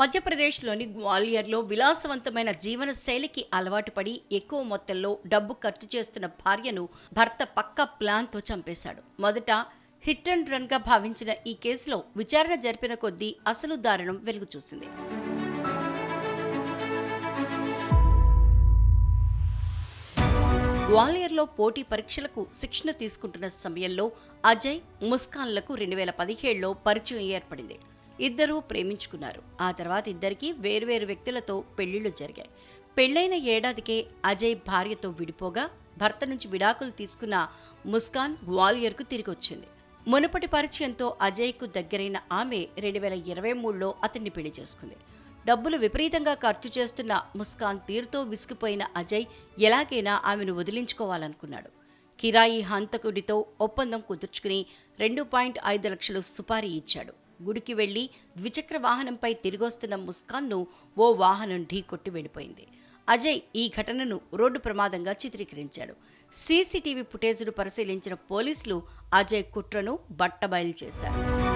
మధ్యప్రదేశ్లోని గ్వాలియర్లో విలాసవంతమైన జీవన శైలికి అలవాటు పడి ఎక్కువ మొత్తంలో డబ్బు ఖర్చు చేస్తున్న భార్యను భర్త పక్క ప్లాన్తో చంపేశాడు. మొదట హిట్ అండ్ రన్గా భావించిన ఈ కేసులో విచారణ జరిపిన కొద్దీ అసలు దారుణం వెలుగు చూసింది గ్వాలియర్లో పోటీ పరీక్షలకు శిక్షణ తీసుకుంటున్న సమయంలో అజయ్ ముస్కాన్లకు రెండు వేల పదిహేడులో పరిచయం ఏర్పడింది. ఇద్దరూ ప్రేమించుకున్నారు. ఆ తర్వాత ఇద్దరికి వేర్వేరు వ్యక్తులతో పెళ్ళిళ్ళు జరిగాయి. పెళ్ళైన ఏడాదికే అజయ్ భార్యతో విడిపోగా భర్త నుంచి విడాకులు తీసుకున్న ముస్కాన్ గ్వాలియర్కు తిరిగి వచ్చింది మునుపటి పరిచయంతో అజయ్కు దగ్గరైన ఆమె రెండు వేల ఇరవై మూడులో అతన్ని పెళ్ళి చేసుకుంది. డబ్బులు విపరీతంగా ఖర్చు చేస్తున్న ముస్కాన్ తీరుతో విసిగిపోయిన అజయ్ ఎలాగైనా ఆమెను వదిలించుకోవాలనుకున్నాడు. కిరాయి హంతకుడితో ఒప్పందం కుదుర్చుకుని రెండు పాయింట్ ఐదు లక్షలు సుపారీ ఇచ్చాడు. గుడికి వెళ్ళి ద్విచక్ర వాహనంపై తిరిగొస్తున్న ముస్కాన్ను ఓ వాహనం ఢీకొట్టి వెళ్ళిపోయింది. అజయ్ ఈ ఘటనను రోడ్డు ప్రమాదంగా చిత్రీకరించాడు. సీసీటీవీ ఫుటేజ్ను పరిశీలించిన పోలీసులు అజయ్ కుట్రను బట్టబయలు చేశారు.